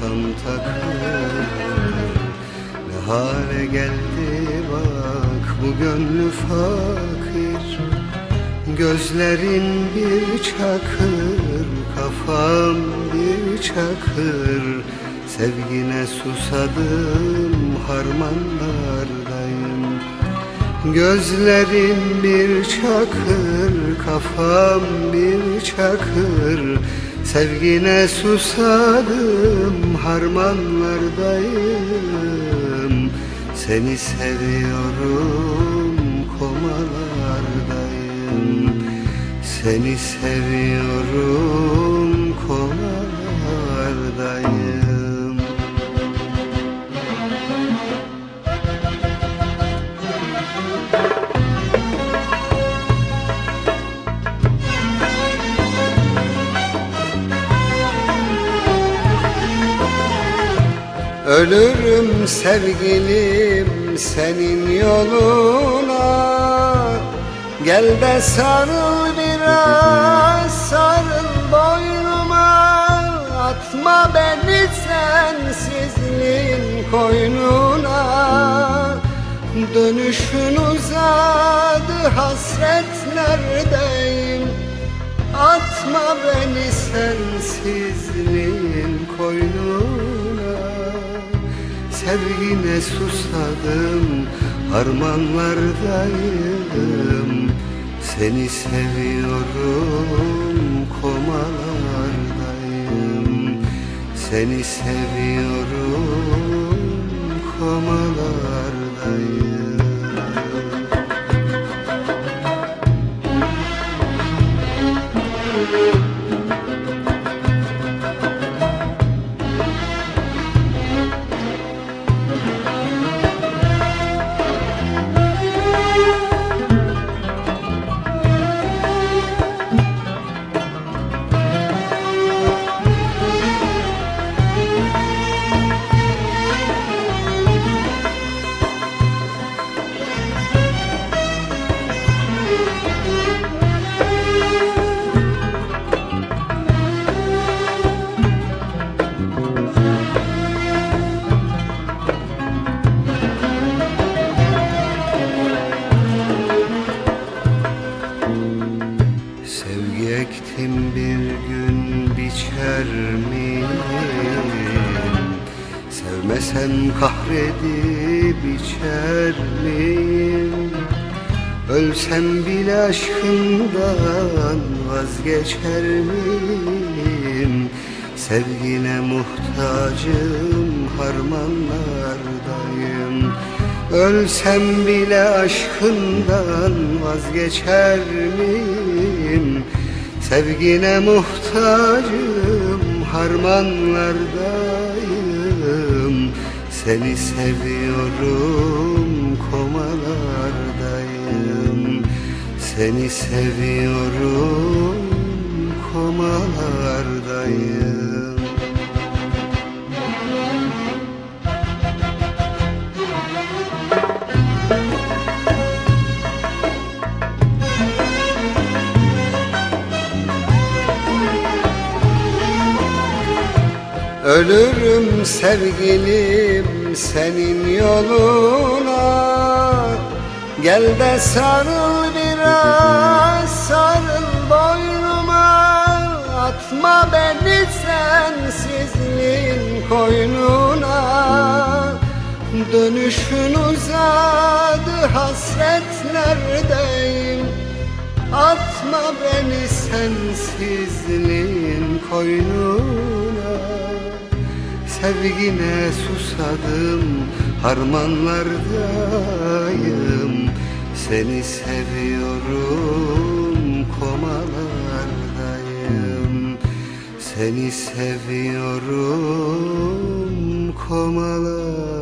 tam takır Ne hale geldi bak bu gönlü fakir. Gözlerin bir çakır Kafam bir çakır. Sevgine susadım harmanlardayım. Gözlerin bir çakır Kafam bir çakır Sevgine susadım harmanlardayım. Seni seviyorum komalardayım. Seni seviyorum Ölürüm sevgilim senin yoluna. Gel de sarıl biraz sarıl boynuma. Atma beni sensizliğin koynuna. Dönüşün uzadı hasretlerdeyim Atma beni sensizliğin koynuna Sevgine susadım harmanlardayım. Seni seviyorum komalardayım. Seni seviyorum komalardayım Sevmesem kahredip içer miyim? Ölsem bile aşkından vazgeçer miyim? Sevgine muhtacım harmanlardayım Ölsem bile aşkından vazgeçer miyim? Sevgine muhtacım harmanlardayım Seni seviyorum komalardayım. Seni seviyorum komalardayım. Ölürüm sevgilim senin yoluna. Gel de sarıl biraz sarıl boynuma. Atma beni sensizliğin koynuna. Dönüşün uzadı hasretlerdeyim Atma beni sensizliğin koynuna Sevgine susadım harmanlardayım. Seni seviyorum komalardayım. Seni seviyorum komalardayım